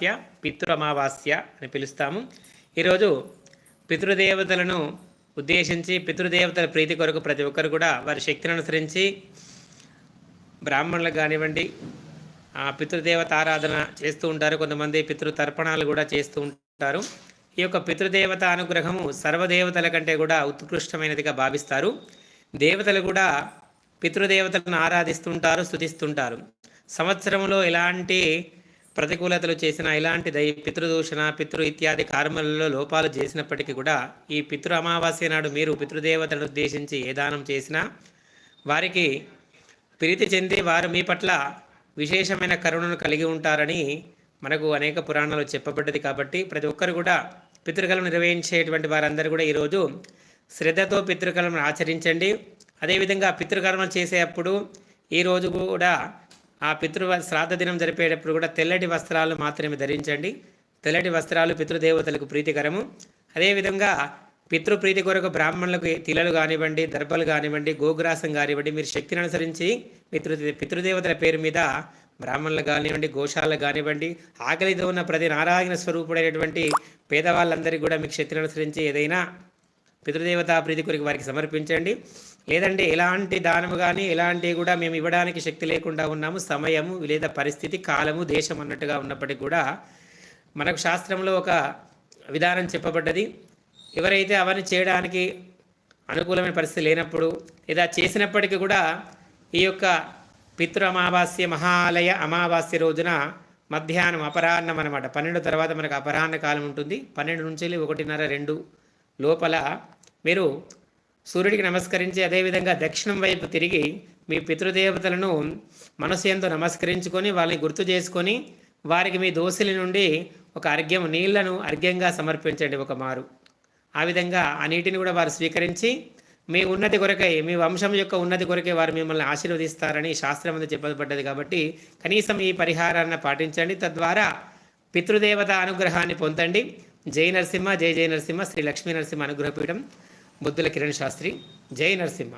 అమావాస్య పితృ అమావాస్య అని పిలుస్తాము. ఈరోజు పితృదేవతలను ఉద్దేశించి పితృదేవతల ప్రీతి కొరకు ప్రతి ఒక్కరు కూడా వారి శక్తిని అనుసరించి బ్రాహ్మణులకు కానివ్వండి ఆ పితృదేవత ఆరాధన చేస్తూ ఉంటారు. కొంతమంది పితృ తర్పణాలు కూడా చేస్తూ ఉంటారు. ఈ యొక్క పితృదేవత అనుగ్రహము సర్వదేవతల కంటే కూడా ఉత్కృష్టమైనదిగా భావిస్తారు. దేవతలు కూడా పితృదేవతలను ఆరాధిస్తుంటారు స్తుతిస్తుంటారు. సంవత్సరంలో ఎలాంటి ప్రతికూలతలు చేసిన ఇలాంటి దై పితృదూషణ పితృ ఇత్యాది కార్మలలో లోపాలు చేసినప్పటికీ కూడా ఈ పితృ అమావాస్య నాడు మీరు పితృదేవతలను ఉద్దేశించి ఏ దానం చేసినా వారికి ప్రీతి చెంది వారు మీ పట్ల విశేషమైన కరుణను కలిగి ఉంటారని మనకు అనేక పురాణాలు చెప్పబడ్డది కాబట్టి ప్రతి ఒక్కరు కూడా పితృకలను నిర్వహించేటువంటి వారందరూ కూడా ఈరోజు శ్రద్ధతో పితృకలను ఆచరించండి. అదేవిధంగా పితృకర్మలు చేసేటప్పుడు ఈరోజు కూడా ఆ పితృ శ్రాద్ధ దినం జరిపేటప్పుడు కూడా తెల్లటి వస్త్రాలు మాత్రమే ధరించండి. తెల్లటి వస్త్రాలు పితృదేవతలకు ప్రీతికరము. అదేవిధంగా పితృప్రీతి కొరకు బ్రాహ్మణులకు తిలలు కానివ్వండి దర్భలు కానివ్వండి గోగ్రాసం కానివ్వండి మీరు శక్తిని అనుసరించి పితృ పితృదేవతల పేరు మీద బ్రాహ్మణులు కానివ్వండి గోశాలకు కానివ్వండి ఆకలితో ఉన్న ప్రతి నారాయణ స్వరూపుడైనటువంటి పేదవాళ్ళందరికీ కూడా మీకు శక్తిని అనుసరించి ఏదైనా పితృదేవతా ప్రీతి కొరికి వారికి సమర్పించండి. లేదంటే ఎలాంటి దానము కానీ ఎలాంటివి కూడా మేము ఇవ్వడానికి శక్తి లేకుండా ఉన్నాము. సమయము లేదా పరిస్థితి కాలము దేశం అన్నట్టుగా ఉన్నప్పటికీ కూడా మనకు శాస్త్రంలో ఒక విధానం చెప్పబడ్డది. ఎవరైతే అవన్నీ చేయడానికి అనుకూలమైన పరిస్థితి లేనప్పుడు లేదా చేసినప్పటికీ కూడా ఈ యొక్క పితృ అమావాస్య మహాలయ అమావాస్య రోజున మధ్యాహ్నం అపరాహ్నం అనమాట పన్నెండు తర్వాత మనకు అపరాహ్న కాలం ఉంటుంది. పన్నెండు నుంచి వెళ్ళి ఒకటిన్నర రెండు లోపల మీరు సూర్యుడికి నమస్కరించి అదేవిధంగా దక్షిణం వైపు తిరిగి మీ పితృదేవతలను మనసు ఎంతో నమస్కరించుకొని వాళ్ళని గుర్తు చేసుకొని వారికి మీ దోశల నుండి ఒక అర్ఘ్యం నీళ్ళను అర్ఘ్యంగా సమర్పించండి ఒక మారు. ఆ విధంగా ఆ నీటిని కూడా వారు స్వీకరించి మీ ఉన్నతి కొరకై మీ వంశం యొక్క ఉన్నతి కొరకై వారు మిమ్మల్ని ఆశీర్వదిస్తారని శాస్త్రం అంతా చెప్పబడ్డది కాబట్టి కనీసం ఈ పరిహారాన్ని పాటించండి. తద్వారా పితృదేవత అనుగ్రహాన్ని పొందండి. జై నరసింహ జై జై నరసింహ శ్రీ లక్ష్మీ నరసింహ అనుగ్రహపీఠం బుద్ధుల కిరణ్ శాస్త్రి. జై నరసింహ.